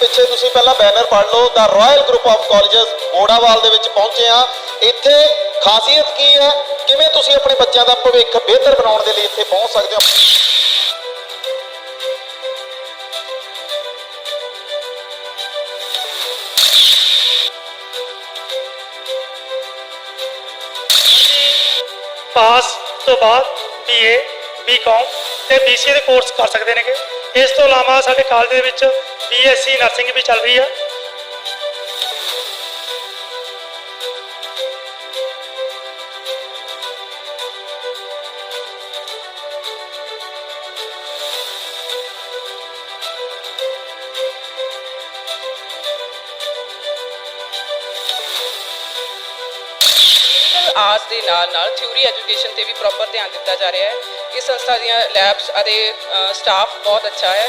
ਪਿੱਛੇ ਤੁਸੀਂ ਪਹਿਲਾਂ ਬੈਨਰ ਪੜ ਲਓ the Royal Group of Colleges Borawal ਦੇ ਵਿੱਚ ਪਹੁੰਚੇ ਆ ਇੱਥੇ ਖਾਸੀਅਤ ਕੀ ਹੈ? ਕਿਵੇਂ ਤੁਸੀਂ ਆਪਣੇ ਬੱਚਿਆਂ ਦਾ ਭਵਿੱਖ ਬਿਹਤਰ ਬਣਾਉਣ ਦੇ ਲਈ ਇੱਥੇ ਪਹੁੰਚ ਸਕਦੇ ਹੋ? ਪਾਸ ਤੋਂ ਬਾਅਦ ਬੀਏ ਬੀਕਾਮ ਤੇ ਬੀਸੀਏ ਦੇ ਕੋਰਸ ਕਰ ਸਕਦੇ ਨੇਗੇ। ਇਸ ਤੋਂ ਇਲਾਵਾ ਸਾਡੇ ਕਾਲਜ ਦੇ ਵਿੱਚ ਬੀਐਸਸੀ ਨਰਸਿੰਗ ਵੀ ਚੱਲ ਰਹੀ ਹੈ ਆਰਟਸ ਦੇ ਨਾਲ ਨਾਲ ਥਿਊਰੀ ਐਜੂਕੇਸ਼ਨ ਤੇ ਵੀ ਪ੍ਰੋਪਰ ਧਿਆਨ ਦਿੱਤਾ ਜਾ ਰਿਹਾ ਹੈ। ਇਸ ਸੰਸਥਾ ਦੀਆਂ ਲੈਬਸ ਅਤੇ ਸਟਾਫ ਬਹੁਤ ਅੱਛਾ ਹੈ।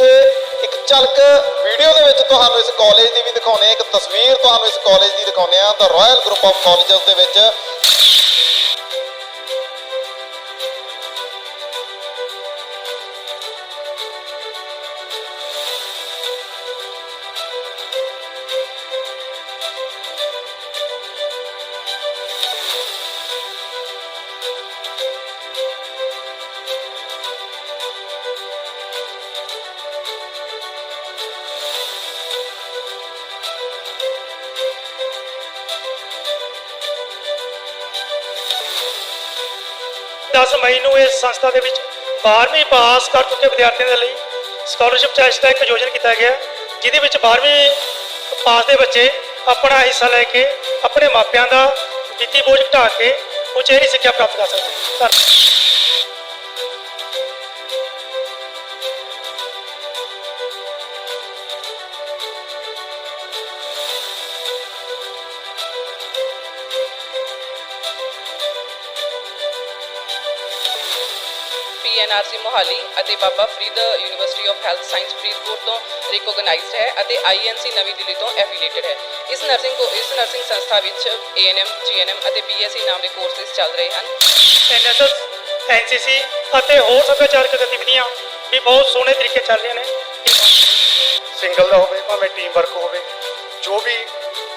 ਪਿੱਛੇ ਇੱਕ ਝਲਕ ਵੀਡੀਓ ਦੇ ਵਿੱਚ ਤੁਹਾਨੂੰ ਇਸ ਕਾਲਜ ਦੀ ਵੀ ਦਿਖਾਉਨੇ ਆ ਇੱਕ ਤਸਵੀਰ ਤੁਹਾਨੂੰ ਇਸ ਕਾਲਜ ਦੀ ਦਿਖਾਉਨੇ ਆ ਤਾਂ ਰਾਇਲ ਗਰੁੱਪ ਆਫ ਕਾਲਜਸ ਦੇ ਵਿੱਚ। ਦਸ ਮਈ ਨੂੰ ਇਸ ਸੰਸਥਾ ਦੇ ਵਿੱਚ 12ਵੀਂ ਪਾਸ ਕਰ ਚੁੱਕੇ ਵਿਦਿਆਰਥੀਆਂ ਦੇ ਲਈ ਸਕਾਲਰਸ਼ਿਪ ਟੈਸਟ ਦਾ ਇੱਕ ਆਯੋਜਨ ਕੀਤਾ ਗਿਆ, ਜਿਹਦੇ ਵਿੱਚ 12ਵੀਂ ਪਾਸ ਦੇ ਬੱਚੇ ਆਪਣਾ ਹਿੱਸਾ ਲੈ ਕੇ ਆਪਣੇ ਮਾਪਿਆਂ ਦਾ ਵਿੱਤੀ ਬੋਝ ਘਟਾ ਕੇ ਉਚੇਰੀ ਸਿੱਖਿਆ ਪ੍ਰਾਪਤ ਕਰ ਸਕਦੇ ਹਨ ਪੀਐਨਆਰਸੀ ਮੋਹਾਲੀ ਅਤੇ Baba Farid University of Health Science Faridkot ਤੋਂ ਰਿਕੋਗਨਾਈਜ਼ਡ ਹੈ ਅਤੇ ਆਈਐਨਸੀ ਨਵੀਂ ਦਿੱਲੀ ਤੋਂ ਐਫੀਲੀਏਟਡ ਹੈ। ਇਸ ਨਰਸਿੰਗ ਕੋ ਇਸ ਨਰਸਿੰਗ ਸੰਸਥਾ ਵਿੱਚ ਏਐਨਐਮ ਜੀਐਨਐਮ ਅਤੇ ਬੀਐਸਸੀ ਨਾਮ ਦੇ ਕੋਰਸਿਸ ਚੱਲ ਰਹੇ ਹਨ। ਐਨਐਸਐਸ ਐਨਸੀਸੀ ਅਤੇ ਹੋਰ ਸੱਭਿਆਚਾਰਕ ਗਤੀਵਿਧੀਆਂ ਵੀ ਬਹੁਤ ਸੋਹਣੇ ਤਰੀਕੇ ਚੱਲ ਰਹੀਆਂ ਨੇ। ਸਿੰਗਲ ਦਾ ਹੋਵੇ ਭਾਵੇਂ ਟੀਮ ਵਰਕ ਹੋਵੇ ਜੋ ਵੀ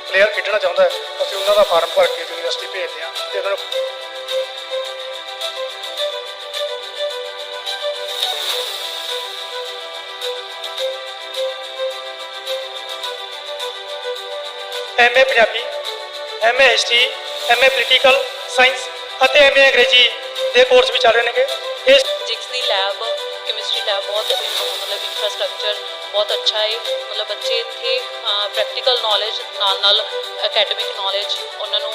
ਪਲੇਅਰ ਖੇਡਣਾ ਚਾਹੁੰਦਾ ਹੈ ਅਸੀਂ ਉਹਨਾਂ ਦਾ ਫਾਰਮ ਭਰ ਕੇ ਯੂਨੀਵਰਸਿਟੀ ਭੇਜਦੇ ਹਾਂ ਤੇ ਉਹਨਾਂ ਨੂੰ MA Punjabi MA history MA political science ਅਤੇ ਐਮਏ ਅੰਗਰੇਜ਼ੀ ਦੇ ਕੋਰਸ ਵੀ ਚੱਲ ਰਹੇ ਨੇਗੇ। ਇਸ ਫਿਜ਼ਿਕਸ ਦੀ ਲੈਬ ਕੈਮਿਸਟਰੀ ਲੈਬ ਬਹੁਤ ਮਤਲਬ ਇਨਫਰਾਸਟ੍ਰਕਚਰ ਬਹੁਤ ਅੱਛਾ ਹੈ ਮਤਲਬ ਬੱਚੇ ਇੱਥੇ ਪ੍ਰੈਕਟੀਕਲ ਨੌਲੇਜ ਨਾਲ ਨਾਲ ਅਕੈਡਮਿਕ ਨੌਲੇਜ ਉਹਨਾਂ ਨੂੰ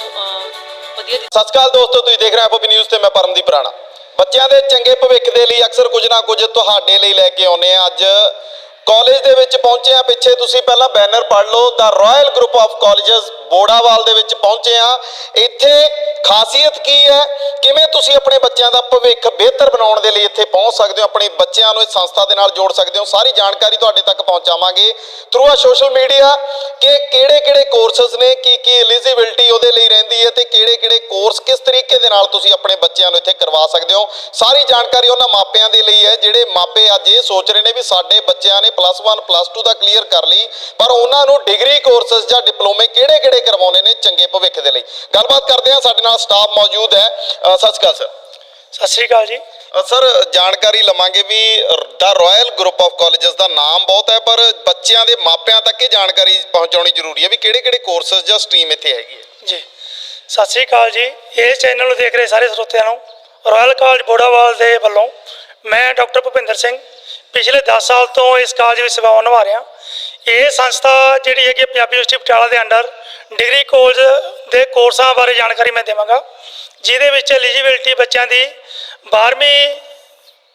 ਵਧੀਆ ਦਿੱਤੀ। ਸਤਿ ਸ਼੍ਰੀ ਅਕਾਲ ਦੋਸਤੋ ਤੁਸੀਂ ਦੇਖ ਰਹੇ ਹੋ ਪੋਪੀ ਨਿਊਜ਼ ਤੇ ਮੈਂ ਪਰਮਦੀਪ ਰਾਣਾ। ਬੱਚਿਆਂ ਦੇ ਚੰਗੇ ਭਵਿੱਖ ਦੇ ਲਈ ਅਕਸਰ ਕੁਝ ਨਾ ਕੁਝ ਤੁਹਾਡੇ ਲਈ ਲੈ ਕੇ ਆਉਨੇ ਆ ਅੱਜ ਕਾਲਜ ਦੇ ਵਿੱਚ ਪਹੁੰਚੇ ਆ। ਪਿੱਛੇ ਤੁਸੀਂ ਪਹਿਲਾਂ ਬੈਨਰ ਪੜ ਲਓ। The Royal Group of Colleges Borawal ਦੇ ਵਿੱਚ ਪਹੁੰਚੇ ਆ। ਇੱਥੇ ਖਾਸੀਅਤ ਕੀ ਹੈ? ਕਿਵੇਂ ਤੁਸੀਂ ਆਪਣੇ ਬੱਚਿਆਂ ਦਾ ਭਵਿੱਖ ਬਿਹਤਰ ਬਣਾਉਣ ਦੇ ਲਈ ਇੱਥੇ ਪਹੁੰਚ ਸਕਦੇ ਹੋ? ਆਪਣੇ ਬੱਚਿਆਂ ਨੂੰ ਇਸ ਸੰਸਥਾ ਦੇ ਨਾਲ ਜੋੜ ਸਕਦੇ ਹੋ? ਸਾਰੀ ਜਾਣਕਾਰੀ ਤੁਹਾਡੇ ਤੱਕ ਪਹੁੰਚਾਵਾਂਗੇ। ਥਰੂ ਆ ਸੋਸ਼ਲ ਮੀਡੀਆ ਕਿ ਕਿਹੜੇ-ਕਿਹੜੇ ਕੋਰਸਸ ਨੇ? ਕੀ ਕੀ ਐਲੀਜੀਬਿਲਟੀ ਉਹਦੇ ਲਈ ਰਹਿੰਦੀ ਹੈ ਤੇ ਕਿਹੜੇ-ਕਿਹੜੇ ਕੋਰਸ ਕਿਸ ਤਰੀਕੇ ਦੇ ਨਾਲ ਤੁਸੀਂ ਆਪਣੇ ਬੱਚਿਆਂ ਨੂੰ ਇੱਥੇ ਕਰਵਾ ਸਕਦੇ ਹੋ? ਸਾਰੀ ਜਾਣਕਾਰੀ ਉਹਨਾਂ ਮਾਪਿਆਂ ਦੇ ਲਈ ਹੈ। ਜਿਹੜੇ ਮਾਪੇ ਅੱਜ ਇਹ ਸੋਚ ਰਹੇ ਨੇ ਵੀ ਸਾਡੇ ਬੱਚਿਆਂ ਨੇ ਪਲੱਸ 1 ਪਲੱਸ 2 ਦਾ ਕਲੀਅਰ ਕਰ ਲਈ ਪਰ ਉਹਨਾਂ ਨੂੰ ਡਿਗਰੀ ਕੋਰਸਸ ਜਾਂ ਡਿਪਲੋਮੇ ਕਿਹੜੇ-ਕਿਹੜੇ ਕਰਵਾਉਣੇ ਨੇ ਚੰਗੇ ਭਵਿੱਖ ਦੇ ਲਈ? ਗੱਲਬਾਤ ਕਰਦੇ ਹਾਂ ਸਾਡੇ ਨਾਲ ਸਟਾਫ ਮੌਜੂਦ ਹੈ। ਸਤਿ ਸ਼੍ਰੀ ਅਕਾਲ ਸਰ ਸਤਿ ਸ੍ਰੀ ਅਕਾਲ ਜੀ। ਸਰ ਜਾਣਕਾਰੀ ਲਵਾਂਗੇ ਵੀ the Royal Group of Colleges ਦਾ ਨਾਮ ਬਹੁਤ ਹੈ ਪਰ ਬੱਚਿਆਂ ਦੇ ਮਾਪਿਆਂ ਤੱਕ ਇਹ ਜਾਣਕਾਰੀ ਪਹੁੰਚਾਉਣੀ ਜ਼ਰੂਰੀ ਹੈ ਵੀ ਕਿਹੜੇ-ਕਿਹੜੇ ਕੋਰਸਸ ਜਾਂ ਸਟਰੀਮ ਇੱਥੇ ਹੈਗੀ ਹੈ। ਜੀ। ਸਤਿ ਸ੍ਰੀ ਅਕਾਲ ਜੀ। ਇਸ ਚੈਨਲ ਨੂੰ ਦੇਖ ਰਹੇ ਸਾਰੇ ਸਰੋਤਿਆਂ ਨੂੰ। ਰਾਇਲ ਕਾਲਜ ਬੋੜਾਵਾਲ ਦੇ ਵੱਲੋਂ ਮੈਂ ਡਾਕਟਰ ਭੁਪਿੰਦਰ ਸਿੰਘ ਪਿਛਲੇ 10 ਸਾਲ ਤੋਂ ਇਸ ਕਾਲਜ ਵਿੱਚ ਸੇਵਾਵਾਂ ਨਿਭਾ ਰਿਹਾ ਇਹ ਸੰਸਥਾ ਜਿਹੜੀ ਹੈਗੀ ਹੈ ਪੰਜਾਬੀ ਯੂਨੀਵਰਸਿਟੀ ਪਟਿਆਲਾ ਦੇ ਅੰਡਰ ਡਿਗਰੀ ਕੋਰਸ ਦੇ ਕੋਰਸਾਂ ਬਾਰੇ ਜਾਣਕਾਰੀ ਮੈਂ ਦੇਵਾਂਗਾ, ਜਿਹਦੇ ਵਿੱਚ ਐਲੀਜੀਬਿਲਟੀ ਬੱਚਿਆਂ ਦੀ 12ਵੀਂ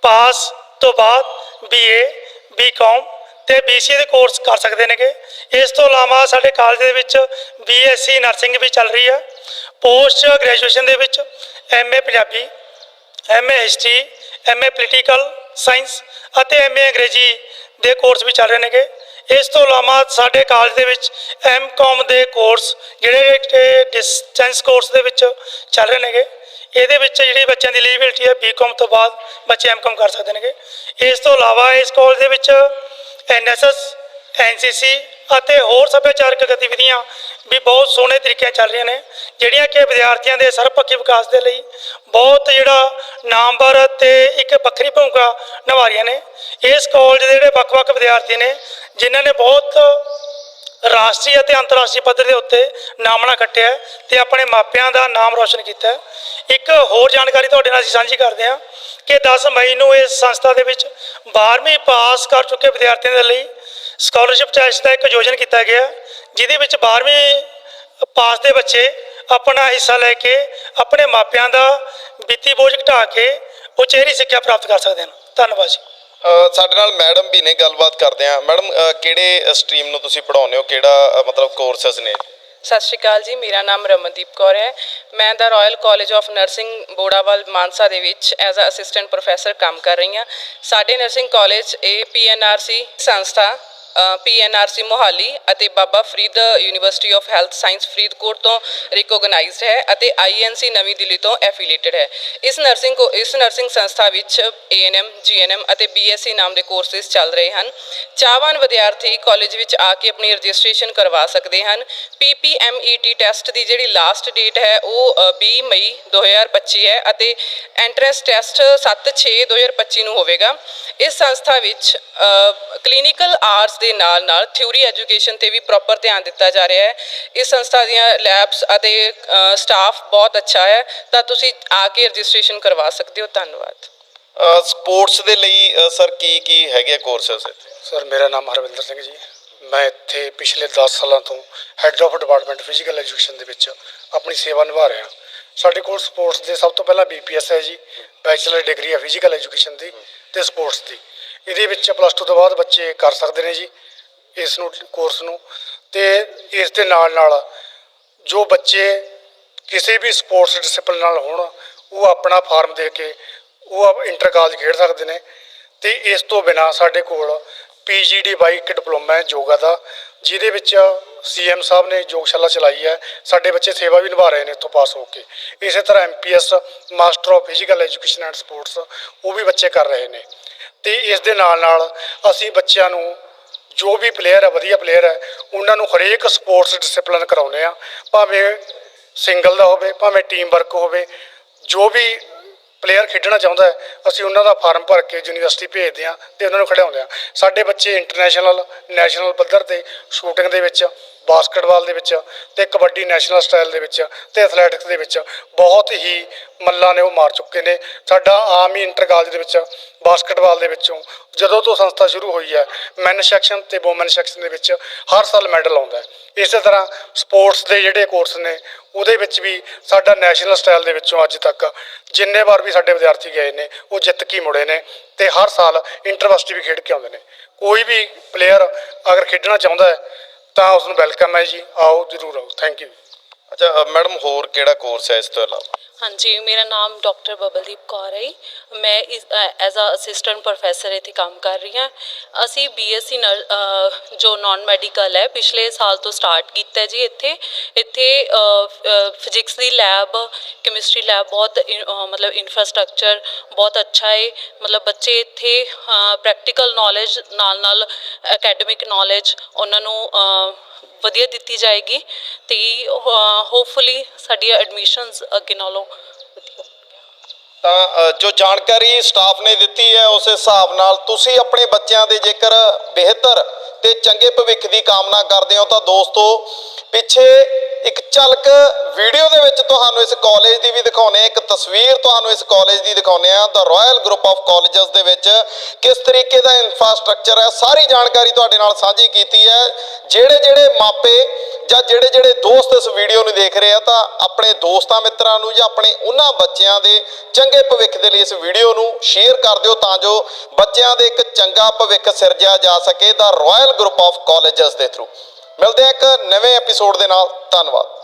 ਪਾਸ ਤੋਂ ਬਾਅਦ ਬੀਏ ਬੀਕਾਮ ਤੇ BCA ਦੇ ਕੋਰਸ ਕਰ ਸਕਦੇ ਨੇਗੇ। ਇਸ ਤੋਂ ਇਲਾਵਾ ਸਾਡੇ ਕਾਲਜ ਦੇ ਵਿੱਚ BSc ਨਰਸਿੰਗ ਵੀ ਚੱਲ ਰਹੀ ਹੈ ਪੋਸਟ ਗ੍ਰੈਜੂਏਸ਼ਨ ਦੇ ਵਿੱਚ MA Punjabi MA history MA political science ਅਤੇ MA ਅੰਗਰੇਜ਼ੀ ਦੇ ਕੋਰਸ ਵੀ ਚੱਲ ਰਹੇ ਨੇਗੇ। ਇਸ ਤੋਂ ਇਲਾਵਾ ਸਾਡੇ ਕਾਲਜ ਦੇ ਵਿੱਚ ਐਮਕਾਮ ਦੇ ਕੋਰਸ ਜਿਹੜੇ ਡਿਸਟੈਂਸ ਕੋਰਸ ਦੇ ਵਿੱਚ ਚੱਲ ਰਹੇ ਨੇਗੇ। ਇਹਦੇ ਵਿੱਚ ਜਿਹੜੀ ਬੱਚਿਆਂ ਦੀ ਐਲੀਜੀਬਿਲਟੀ ਹੈ ਬੀਕਾਮ ਤੋਂ ਬਾਅਦ ਬੱਚੇ ਐਮਕਾਮ ਕਰ ਸਕਦੇ ਨੇਗੇ। ਇਸ ਤੋਂ ਇਲਾਵਾ ਇਸ ਕਾਲਜ ਦੇ ਵਿੱਚ ਐਨਐਸਐਸ ਐਨਸੀਸੀ ਅਤੇ ਹੋਰ ਸੱਭਿਆਚਾਰਕ ਗਤੀਵਿਧੀਆਂ ਵੀ ਬਹੁਤ ਸੋਹਣੇ ਤਰੀਕੇ ਚੱਲ ਰਹੀਆਂ ਨੇ, ਜਿਹੜੀਆਂ ਕਿ ਵਿਦਿਆਰਥੀਆਂ ਦੇ ਸਰਬਪੱਖੀ ਵਿਕਾਸ ਦੇ ਲਈ ਬਹੁਤ ਜਿਹੜਾ ਨਾਮਵਰ ਤੇ ਇੱਕ ਵੱਖਰੀ ਭੂਮਿਕਾ ਨਿਭਾ ਰਹੀਆਂ ਨੇ। ਇਸ ਕਾਲਜ ਦੇ ਜਿਹੜੇ ਵੱਖ-ਵੱਖ ਵਿਦਿਆਰਥੀ ਨੇ, ਜਿਨ੍ਹਾਂ ਨੇ ਬਹੁਤ ਰਾਸ਼ਟਰੀ ਅਤੇ ਅੰਤਰਰਾਸ਼ਟਰੀ ਪੱਧਰ ਦੇ ਉੱਤੇ ਨਾਮਣਾ ਕੱਟਿਆ ਹੈ ਤੇ ਆਪਣੇ ਮਾਪਿਆਂ ਦਾ ਨਾਮ ਰੌਸ਼ਨ ਕੀਤਾ ਇੱਕ ਹੋਰ ਜਾਣਕਾਰੀ ਤੁਹਾਡੇ ਨਾਲ ਅਸੀਂ ਸਾਂਝੀ ਕਰਦੇ ਹਾਂ ਕਿ 10 ਮਈ ਨੂੰ ਇਸ ਸੰਸਥਾ ਦੇ ਵਿੱਚ 12ਵੀਂ ਪਾਸ ਕਰ ਚੁੱਕੇ ਵਿਦਿਆਰਥੀਆਂ ਦੇ ਲਈ ਸਕਾਲਰਸ਼ਿਪ ਟੈਸਟ ਦਾ ਇੱਕ ਆਯੋਜਨ ਕੀਤਾ ਗਿਆ ਜਿਹਦੇ ਵਿੱਚ 12ਵੀਂ ਪਾਸ ਦੇ ਬੱਚੇ ਆਪਣਾ ਹਿੱਸਾ ਲੈ ਕੇ ਆਪਣੇ ਮਾਪਿਆਂ ਦਾ ਵਿੱਤੀ ਬੋਝ ਘਟਾ ਕੇ ਉਚੇਰੀ ਸਿੱਖਿਆ ਪ੍ਰਾਪਤ ਕਰ ਸਕਦੇ ਹਨ। ਧੰਨਵਾਦ ਜੀ। ਸਾਡੇ ਨਾਲ ਮੈਡਮ ਵੀ ਨੇ ਗੱਲਬਾਤ ਕਰਦੇ ਆ ਮੈਡਮ ਕਿਹੜੇ ਸਟਰੀਮ ਨੂੰ ਤੁਸੀਂ ਪੜਾਉਂਦੇ ਹੋ? ਕਿਹੜਾ ਮਤਲਬ ਕੋਰਸਸ ਨੇ? ਸਤਿ ਸ਼੍ਰੀ ਅਕਾਲ ਜੀ ਮੇਰਾ ਨਾਮ ਰਮਨਦੀਪ ਕੌਰ ਹੈ। ਮੈਂ the Royal College of Nursing Borawal Mansa ਦੇ ਵਿੱਚ ਐਜ਼ ਅ ਅਸਿਸਟੈਂਟ ਪ੍ਰੋਫੈਸਰ ਕੰਮ ਕਰ ਰਹੀ ਹਾਂ। ਸਾਡੇ ਨਰਸਿੰਗ ਕਾਲਜ ਇਹ ਪੀਐਨਆਰਸੀ ਸੰਸਥਾ ਪੀਐਨਆਰਸੀ ਮੋਹਾਲੀ ਅਤੇ Baba Farid University of Health Science Faridkot ਤੋਂ ਰਿਕੋਗਨਾਈਜ਼ਡ ਹੈ ਅਤੇ ਆਈਐਨਸੀ ਨਵੀਂ ਦਿੱਲੀ ਤੋਂ ਐਫੀਲੀਏਟਡ ਹੈ। ਇਸ ਨਰਸਿੰਗ ਕੋ ਇਸ ਨਰਸਿੰਗ ਸੰਸਥਾ ਵਿੱਚ ਏਐਨਐਮ ਜੀਐਨਐਮ ਅਤੇ ਬੀਐਸਸੀ ਨਾਮ ਦੇ ਕੋਰਸਿਸ ਚੱਲ ਰਹੇ ਹਨ। ਚਾਹਵਾਨ ਵਿਦਿਆਰਥੀ ਕਾਲਜ ਵਿੱਚ ਆ ਕੇ ਆਪਣੀ ਰਜਿਸਟ੍ਰੇਸ਼ਨ ਕਰਵਾ ਸਕਦੇ ਹਨ। ਪੀਪੀਐਮਈਟੀ ਟੈਸਟ ਦੀ ਜਿਹੜੀ ਲਾਸਟ ਡੇਟ ਹੈ ਉਹ ਅ, 20 ਮਈ 2025 ਹੈ ਅਤੇ ਐਂਟਰੈਂਸ ਟੈਸਟ 7/6/2025 ਨੂੰ ਹੋਵੇਗਾ। ਇਸ ਸੰਸਥਾ ਵਿੱਚ ਕਲੀਨਿਕਲ ਆਰਟਸ ਦੇ ਨਾਲ ਨਾਲ ਥਿਊਰੀ ਐਜੂਕੇਸ਼ਨ ਤੇ ਵੀ ਪ੍ਰੋਪਰ ਧਿਆਨ ਦਿੱਤਾ ਜਾ ਰਿਹਾ ਹੈ। ਇਸ ਸੰਸਥਾ ਦੀਆਂ ਲੈਬਸ ਅਤੇ ਸਟਾਫ ਬਹੁਤ ਅੱਛਾ ਹੈ। ਤਾਂ ਤੁਸੀਂ ਆ ਕੇ ਰਜਿਸਟ੍ਰੇਸ਼ਨ ਕਰਵਾ ਸਕਦੇ ਹੋ। ਧੰਨਵਾਦ। ਸਪੋਰਟਸ ਦੇ ਲਈ ਸਰ ਕੀ ਕੀ ਹੈਗੇ ਕੋਰਸਸ ਇੱਥੇ? ਸਰ ਮੇਰਾ ਨਾਮ ਹਰਵਿੰਦਰ ਸਿੰਘ ਜੀ। ਮੈਂ ਇੱਥੇ ਪਿਛਲੇ 10 ਸਾਲਾਂ ਤੋਂ head of department physical education ਦੇ ਵਿੱਚ ਆਪਣੀ ਸੇਵਾ ਨਿਭਾ ਰਿਹਾ। ਸਾਡੇ ਕੋਲ ਸਪੋਰਟਸ ਦੇ ਸਭ ਤੋਂ ਪਹਿਲਾਂ ਬੀਪੀਐਸ ਹੈ ਜੀ ਬੈਚਲਰ ਡਿਗਰੀ ਹੈ ਫਿਜ਼ੀਕਲ ਐਜੂਕੇਸ਼ਨ ਦੀ ਤੇ ਸਪੋਰਟਸ ਦੀ। ਇਹਦੇ ਵਿੱਚ ਪਲੱਸ 2 ਤੋਂ ਬਾਅਦ ਬੱਚੇ ਕਰ ਸਕਦੇ ਨੇ ਜੀ, ਇਸ ਨੂੰ ਕੋਰਸ ਨੂੰ। ਤੇ ਇਸ ਦੇ ਨਾਲ ਨਾਲ ਜੋ ਬੱਚੇ ਕਿਸੇ ਵੀ ਸਪੋਰਟਸ ਡਿਸਪਲਿਨ ਨਾਲ ਹੋਣ, ਉਹ ਆਪਣਾ ਫਾਰਮ ਦੇ ਕੇ ਉਹ ਇੰਟਰ ਕਾਲਜ ਖੇਡ ਸਕਦੇ ਨੇ। ਤੇ ਇਸ ਤੋਂ ਬਿਨਾ ਸਾਡੇ ਕੋਲ ਪੀਜੀਡੀ ਬਾਈ ਇੱਕ ਡਿਪਲੋਮਾ ਹੈ ਯੋਗਾ ਦਾ, ਜਿਹਦੇ ਵਿੱਚ ਸੀਐਮ ਸਾਹਿਬ ਨੇ ਯੋਗਸ਼ਾਲਾ ਚਲਾਈ ਹੈ। ਸਾਡੇ ਬੱਚੇ ਸੇਵਾ ਵੀ ਨਿਭਾ ਰਹੇ ਨੇ ਇੱਥੋਂ ਪਾਸ ਹੋ ਕੇ। ਇਸੇ ਤਰ੍ਹਾਂ MPS master of physical education and sports ਉਹ ਵੀ ਬੱਚੇ ਕਰ ਰਹੇ ਨੇ। ਤੇ ਇਸ ਦੇ ਨਾਲ ਨਾਲ ਅਸੀਂ ਬੱਚਿਆਂ ਨੂੰ ਜੋ ਵੀ ਪਲੇਅਰ ਹੈ, ਵਧੀਆ ਪਲੇਅਰ ਹੈ, ਉਹਨਾਂ ਨੂੰ ਹਰੇਕ ਸਪੋਰਟਸ ਡਿਸਪਲਿਨ ਕਰਾਉਂਦੇ ਆ ਭਾਵੇਂ ਸਿੰਗਲ ਦਾ ਹੋਵੇ, ਭਾਵੇਂ ਟੀਮ ਵਰਕ ਹੋਵੇ, ਜੋ ਵੀ ਪਲੇਅਰ ਖੇਡਣਾ ਚਾਹੁੰਦਾ ਹੈ, ਅਸੀਂ ਉਹਨਾਂ ਦਾ ਫਾਰਮ ਭਰ ਕੇ ਯੂਨੀਵਰਸਿਟੀ ਭੇਜਦੇ ਆ ਤੇ ਉਹਨਾਂ ਨੂੰ ਖਿਡਾਉਂਦੇ ਆ ਸਾਡੇ ਬੱਚੇ ਇੰਟਰਨੈਸ਼ਨਲ ਨੈਸ਼ਨਲ ਪੱਧਰ ਤੇ ਸ਼ੂਟਿੰਗ ਦੇ ਵਿੱਚ ਬਾਸਕਟਬਾਲ ਦੇ ਵਿੱਚ ਤੇ ਕਬੱਡੀ ਨੈਸ਼ਨਲ ਸਟਾਈਲ ਦੇ ਵਿੱਚ ਤੇ ਐਥਲੈਟਿਕਸ ਦੇ ਵਿੱਚ ਬਹੁਤ ਹੀ ਮੱਲਾਂ ਨੇ ਉਹ ਮਾਰ ਚੁੱਕੇ ਨੇ। ਸਾਡਾ ਆਮ ਹੀ ਇੰਟਰ ਕਾਲਜ ਦੇ ਵਿੱਚ ਬਾਸਕਟਬਾਲ ਦੇ ਵਿੱਚੋਂ ਜਦੋਂ ਤੋਂ ਸੰਸਥਾ ਸ਼ੁਰੂ ਹੋਈ ਹੈ ਮੈਨ ਸੈਕਸ਼ਨ ਤੇ ਔਮਨ ਸੈਕਸ਼ਨ ਦੇ ਵਿੱਚ ਹਰ ਸਾਲ ਮੈਡਲ ਆਉਂਦਾ ਹੈ। ਇਸੇ ਤਰ੍ਹਾਂ ਸਪੋਰਟਸ ਦੇ ਜਿਹੜੇ ਕੋਰਸ ਨੇ, ਉਹਦੇ ਵਿੱਚ ਵੀ ਸਾਡਾ ਨੈਸ਼ਨਲ ਸਟਾਈਲ ਦੇ ਵਿੱਚੋਂ ਅੱਜ ਤੱਕ ਜਿੰਨੇ ਵਾਰ ਵੀ ਸਾਡੇ ਵਿਦਿਆਰਥੀ ਗਏ ਨੇ, ਉਹ ਜਿੱਤ ਕੇ ਮੁੜੇ ਨੇ ਤੇ ਹਰ ਸਾਲ ਇੰਟਰਵਰਸਿਟੀ ਵੀ ਖੇਡ ਕੇ ਆਉਂਦੇ ਨੇ। ਕੋਈ ਵੀ ਪਲੇਅਰ ਅਗਰ ਖੇਡਣਾ ਚਾਹੁੰਦਾ ਹੈ ਤਾਂ ਉਸ ਨੂੰ ਵੈਲਕਮ ਹੈ ਜੀ, ਆਓ ਜ਼ਰੂਰ ਆਓ ਥੈਂਕ ਯੂ ਅੱਛਾ ਮੈਡਮ, ਹੋਰ ਕਿਹੜਾ ਕੋਰਸ ਹੈ ਇਸ ਤੋਂ ਇਲਾਵਾ? ਹਾਂਜੀ, ਮੇਰਾ ਨਾਮ ਡਾਕਟਰ ਬਬਲਦੀਪ ਕੌਰ ਹੈ ਮੈਂ ਇਸ ਐਜ਼ ਅ ਅਸਿਸਟੈਂਟ ਪ੍ਰੋਫੈਸਰ ਇੱਥੇ ਕੰਮ ਕਰ ਰਹੀ ਹਾਂ। ਅਸੀਂ ਬੀਐਸਸੀ ਜੋ ਨਾਨ ਮੈਡੀਕਲ ਹੈ, ਪਿਛਲੇ ਸਾਲ ਤੋਂ ਸਟਾਰਟ ਕੀਤਾ ਜੀ ਇੱਥੇ। ਇੱਥੇ ਫਿਜ਼ਿਕਸ ਦੀ ਲੈਬ ਕੈਮਿਸਟਰੀ ਲੈਬ ਬਹੁਤ ਮਤਲਬ ਇਨਫਰਾਸਟ੍ਰਕਚਰ ਬਹੁਤ ਅੱਛਾ ਹੈ। ਮਤਲਬ ਬੱਚੇ ਇੱਥੇ ਪ੍ਰੈਕਟੀਕਲ ਨੌਲੇਜ ਨਾਲ ਨਾਲ ਅਕੈਡਮਿਕ ਨੌਲੇਜ ਉਹਨਾਂ ਨੂੰ ਵਧੀਆ ਦਿੱਤੀ ਜਾਏਗੀ ਤੇ ਹੋਪਫੁਲੀ ਸਾਡੀਆਂ ਐਡਮਿਸ਼ਨਸ ਅੱਗੇ ਨਾਲੋਂ ਤਾਂ ਅ, ਜੋ ਜਾਣਕਾਰੀ ਸਟਾਫ ਨੇ ਦਿੱਤੀ ਹੈ ਉਸ ਹਿਸਾਬ ਨਾਲ ਤੁਸੀਂ ਆਪਣੇ ਬੱਚਿਆਂ ਦੇ ਜੇਕਰ ਬਿਹਤਰ ਤੇ ਚੰਗੇ ਭਵਿੱਖ ਦੀ ਕਾਮਨਾ ਕਰਦੇ ਹੋ ਤਾਂ ਦੋਸਤੋ ਪਿੱਛੇ ਇੱਕ ਝਲਕ ਵੀਡੀਓ ਦੇ ਵਿੱਚ ਤੁਹਾਨੂੰ ਇਸ ਕਾਲਜ ਦੀ ਵੀ ਦਿਖਾਉਨੇ ਆ, ਇੱਕ ਤਸਵੀਰ ਤੁਹਾਨੂੰ ਇਸ ਕਾਲਜ ਦੀ ਦਿਖਾਉਨੇ ਆ the Royal Group of Colleges ਦੇ ਵਿੱਚ ਕਿਸ ਤਰੀਕੇ ਦਾ ਇਨਫਰਾਸਟ੍ਰਕਚਰ ਹੈ, ਸਾਰੀ ਜਾਣਕਾਰੀ ਤੁਹਾਡੇ ਨਾਲ ਸਾਂਝੀ ਕੀਤੀ ਹੈ। ਜਿਹੜੇ ਜਿਹੜੇ ਮਾਪੇ ਜਾਂ ਜਿਹੜੇ ਜਿਹੜੇ ਦੋਸਤ ਇਸ ਵੀਡੀਓ ਨੂੰ ਦੇਖ ਰਹੇ ਆ, ਤਾਂ ਆਪਣੇ ਦੋਸਤਾਂ ਮਿੱਤਰਾਂ ਨੂੰ ਜਾਂ ਆਪਣੇ ਉਹਨਾਂ ਬੱਚਿਆਂ ਦੇ ਚੰਗੇ ਭਵਿੱਖ ਦੇ ਲਈ ਇਸ ਵੀਡੀਓ ਨੂੰ ਸ਼ੇਅਰ ਕਰ ਦਿਓ ਤਾਂ ਜੋ ਬੱਚਿਆਂ ਦੇ ਇੱਕ ਚੰਗਾ ਭਵਿੱਖ ਸਿਰਜਿਆ ਜਾ ਸਕੇ the Royal Group of Colleges ਦੇ ਥਰੂ ਮਿਲਦੇ ਹਾਂ ਇੱਕ ਨਵੇਂ ਐਪੀਸੋਡ ਦੇ ਨਾਲ। ਧੰਨਵਾਦ।